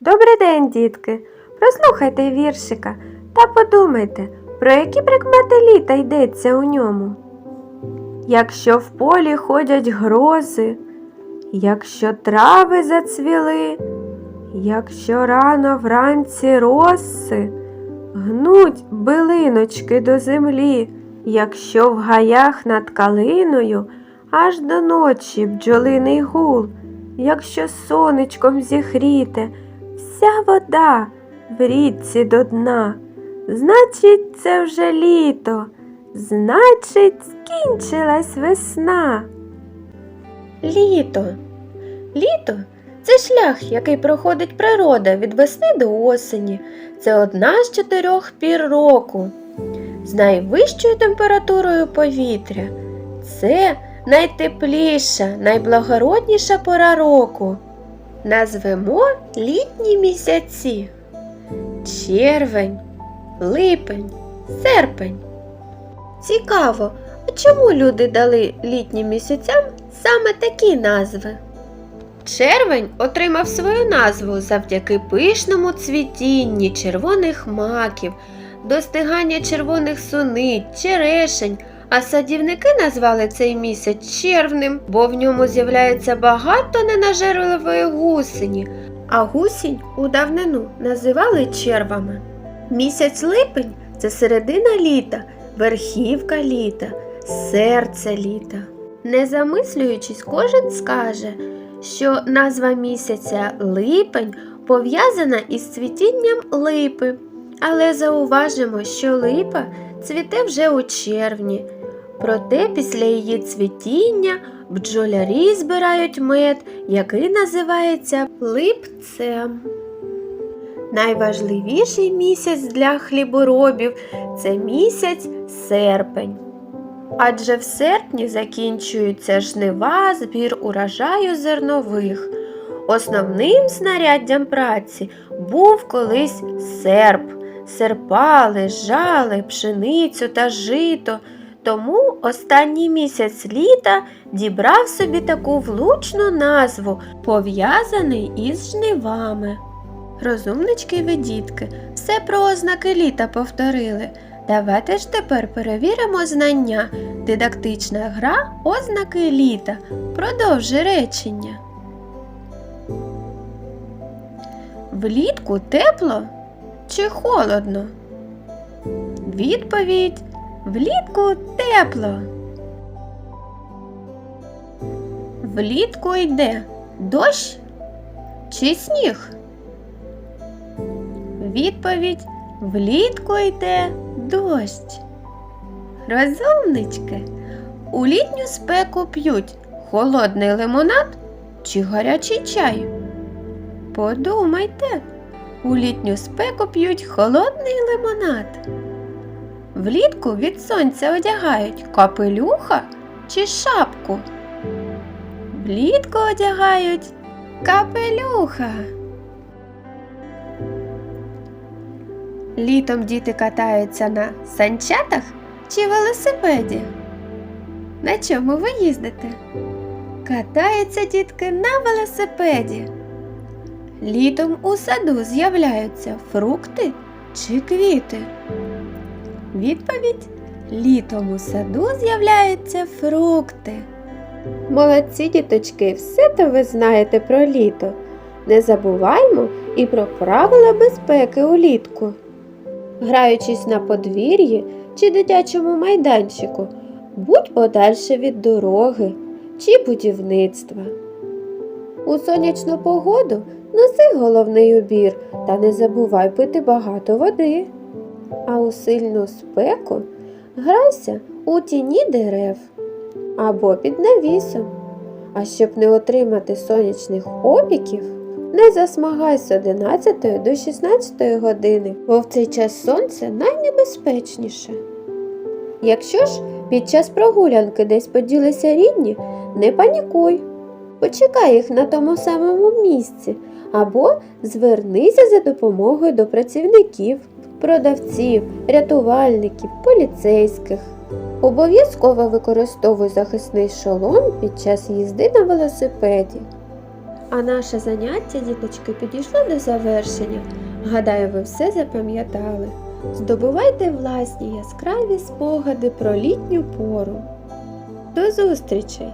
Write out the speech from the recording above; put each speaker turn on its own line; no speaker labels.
Добрий день, дітки. Прослухайте віршика та подумайте, про які прикмети літа йдеться у ньому. Якщо в полі ходять грози, якщо трави зацвіли, якщо рано вранці роси, гнуть билиночки до землі, якщо в гаях над калиною аж до ночі бджолиний гул, якщо сонечком зігріте, вся вода в річці до дна. Значить, це вже літо, значить, скінчилась весна. Літо. Літо це шлях, який проходить природа від весни до осені. Це одна з чотирьох пір року. З найвищою температурою повітря. Це найтепліша, найблагородніша пора року. Назвемо літні місяці. Червень, липень, серпень. Цікаво, а чому люди дали літнім місяцям саме такі назви? Червень отримав свою назву завдяки пишному цвітінні червоних маків, достигання червоних сунить, черешень, а садівники назвали цей місяць червним, бо в ньому з'являється багато ненажерливої гусені, а гусінь у давнину називали червами. Місяць липень це середина літа, верхівка літа, серце літа. Не замислюючись, кожен скаже, що назва місяця липень пов'язана із цвітінням липи, але зауважимо, що липа цвіте вже у червні. Проте після її цвітіння бджолярі збирають мед, який називається липцем. Найважливіший місяць для хліборобів це місяць серпень. Адже в серпні закінчується жнива, збір урожаю зернових. Основним знаряддям праці був колись серп. Серпали, жали, пшеницю та жито. Тому останній місяць літа дібрав собі таку влучну назву, пов'язаний із жнивами. Розумнички ви дітки, все про ознаки літа повторили. Давайте ж тепер перевіримо знання. Дидактична гра ознаки літа. Продовжи речення. Влітку тепло чи холодно? Відповідь влітку тепло. Влітку йде дощ чи сніг? Відповідь влітку йде дощ. Розумнички, у літню спеку п'ють холодний лимонад чи гарячий чай. Подумайте, у літню спеку п'ють холодний лимонад. Влітку від сонця одягають капелюха чи шапку. Влітку одягають капелюха. Літом діти катаються на санчатах чи велосипеді. На чому ви їздите? Катаються дітки на велосипеді. Літом у саду з'являються фрукти чи квіти. Відповідь літом у саду з'являються фрукти. Молодці діточки, все то ви знаєте про літо. Не забуваймо і про правила безпеки улітку. Граючись на подвір'ї чи дитячому майданчику, будь подальше від дороги чи будівництва. У сонячну погоду носи головний убір та не забувай пити багато води. А у сильну спеку грайся у тіні дерев або під навісом. А щоб не отримати сонячних опіків, не засмагай з 11 до 16 години, бо в цей час сонце найнебезпечніше. Якщо ж під час прогулянки десь поділися рідні, не панікуй. Почекай їх на тому самому місці або звернися за допомогою до працівників, продавців, рятувальників, поліцейських. Обов'язково використовуй захисний шолом під час їзди на велосипеді. А наше заняття, діточки, підійшло до завершення. Гадаю, ви все запам'ятали. Здобувайте власні яскраві спогади про літню пору. До зустрічей!